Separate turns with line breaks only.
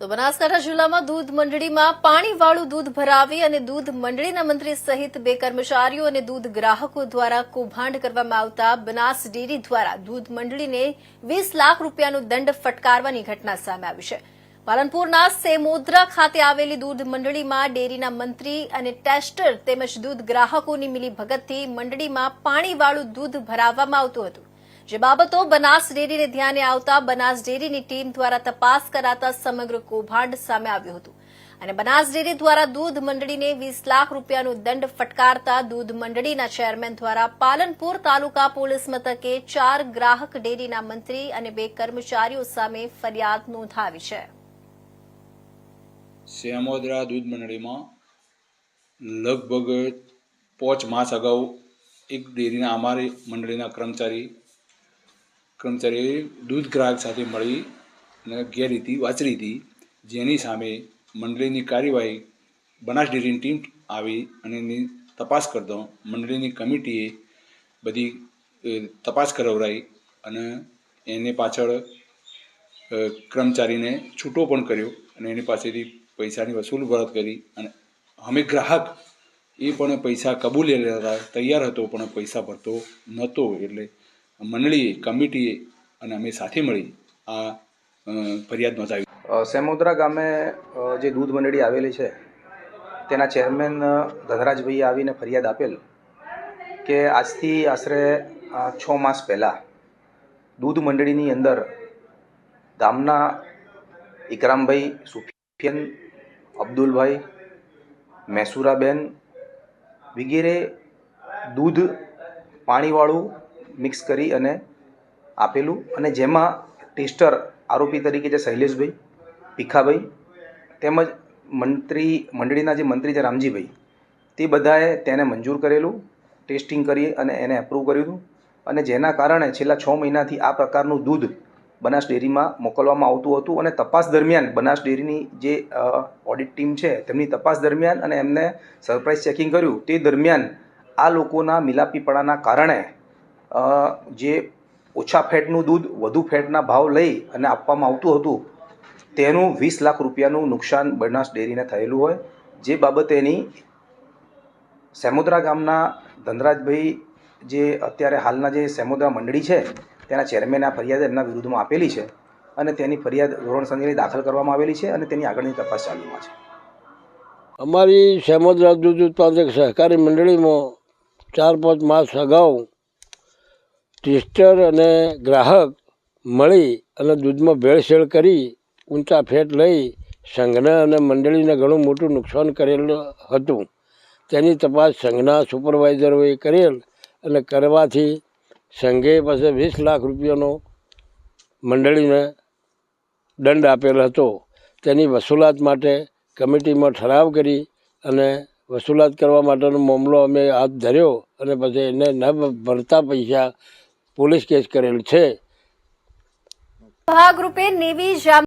તો બનાસકાંઠા જિલ્લામાં દૂધ મંડળીમાં પાણીવાળું દૂધ ભરાવી અને દૂધ મંડળીના મંત્રી સહિત બે કર્મચારીઓ અને દૂધ ગ્રાહકો દ્વારા કૌભાંડ કરવામાં આવતા બનાસ ડેરી દ્વારા દૂધ મંડળીને વીસ લાખ રૂપિયાનો દંડ ફટકારવાની ઘટના સામે આવી છે. પાલનપુરના સેમોદ્રા ખાતે આવેલી દૂધ મંડળીમાં ડેરીના મંત્રી અને ટેસ્ટર તેમજ દૂધ ગ્રાહકોની મિલીભગતથી મંડળીમાં પાણીવાળું દૂધ ભરાવવામાં આવતું હતું. જે બાબતો બનાસ ડેરીને ધ્યાને આવતા બનાસ ડેરીની ટીમ દ્વારા તપાસ કરાતા સમગ્ર કૌભાંડ સામે આવ્યું હતું. અને બનાસ ડેરી દ્વારા દૂધ મંડળીને વીસ લાખ રૂપિયાનો દંડ ફટકારતા દૂધ મંડળીના ચેરમેન દ્વારા પાલનપુર તાલુકા પોલીસ મથકે ચાર ગ્રાહક ડેરીના મંત્રી અને બે કર્મચારીઓ સામે ફરિયાદ નોંધાવી છે.
શ્યામોદરા દૂધ મંડળીમાં લગભગ પાંચ માસ અગાઉ એક ડેરીના અમારી મંડળીના કર્મચારી કર્મચારીએ દૂધ ગ્રાહક સાથે મળી અને ગેરરીતિ વાંચરી હતી જેની સામે મંડળીની કાર્યવાહી બનાસ ડેરીની ટીમ આવી અને એની તપાસ કરતો મંડળીની કમિટીએ બધી તપાસ કરાવરાઈ અને એને પાછળ કર્મચારીને છૂટો પણ કર્યો અને એની પાસેથી પૈસાની વસૂલ પરત કરી અને અમે ગ્રાહક એ પણ પૈસા કબૂલી લેતા તૈયાર હતો પણ પૈસા ભરતો નહોતો એટલે મંડળીએ કમિટીએ અને અમે સાથે મળી આ ફરિયાદ નોંધાવી.
સેમોદરા ગામે જે દૂધ મંડળી આવેલી છે, તેના ચેરમેન ધનરાજભાઈએ આવીને ફરિયાદ આપેલ કે આજથી આશરે છ માસ પહેલાં દૂધ મંડળીની અંદર ગામના ઇકરામભાઈ, સુફિયન, અબ્દુલભાઈ, મૈસુરાબેન વગેરે દૂધ પાણીવાળું મિક્સ કરી અને આપેલું અને જેમાં ટેસ્ટર આરોપી તરીકે જે શૈલેષભાઈ ભીખાભાઈ તેમજ મંત્રી, મંડળીના જે મંત્રી છે રામજીભાઈ, તે બધાએ તેને મંજૂર કરેલું, ટેસ્ટિંગ કરી અને એને એપ્રૂવ કર્યું હતું. અને જેના કારણે છેલ્લા છ મહિનાથી આ પ્રકારનું દૂધ બનાસ ડેરીમાં મોકલવામાં આવતું હતું અને તપાસ દરમિયાન બનાસ ડેરીની જે ઓડિટ ટીમ છે, તેમની તપાસ દરમિયાન અને એમને સરપ્રાઇઝ ચેકિંગ કર્યું. તે દરમિયાન આ લોકોના મિલાપીપણાના કારણે જે ઓછા ફેટનું દૂધ, વધુ ફેટના ભાવ લઈ અને આપવામાં આવતું હતું, તેનું વીસ લાખ રૂપિયાનું નુકસાન બનાસ ડેરીને થયેલું હોય. જે બાબતેની સેમોદરા ગામના ધનરાજભાઈ જે અત્યારે હાલના જે સેમોદરા મંડળી છે, તેના ચેરમેને આ ફરિયાદ એમના વિરુદ્ધમાં આપેલી છે અને તેની ફરિયાદ ધોરણસરની દાખલ કરવામાં આવેલી છે અને તેની આગળની તપાસ ચાલુમાં છે.
અમારી સેમોદરા દૂધ ઉત્પાદક સહકારી મંડળીમાં ચાર પાંચ માસ અગાઉ ટેસ્ટર અને ગ્રાહક મળી અને દૂધમાં ભેળસેળ કરી, ઊંચા ફેટ લઈ સંઘને અને મંડળીને ઘણું મોટું નુકસાન કરેલું હતું. તેની તપાસ સંઘના સુપરવાઇઝરોએ કરેલ અને કરવાથી સંઘે પાસે વીસ લાખ રૂપિયાનો મંડળીને દંડ આપેલ હતો. તેની વસૂલાત માટે કમિટીમાં ઠરાવ કરી અને વસૂલાત કરવા માટેનો મામલો અમે હાથ ધર્યો અને પછી એને ન ભરતા પૈસા પોલીસ કેસ કરેલ છે.
ભાગરૂપે નેવી જામ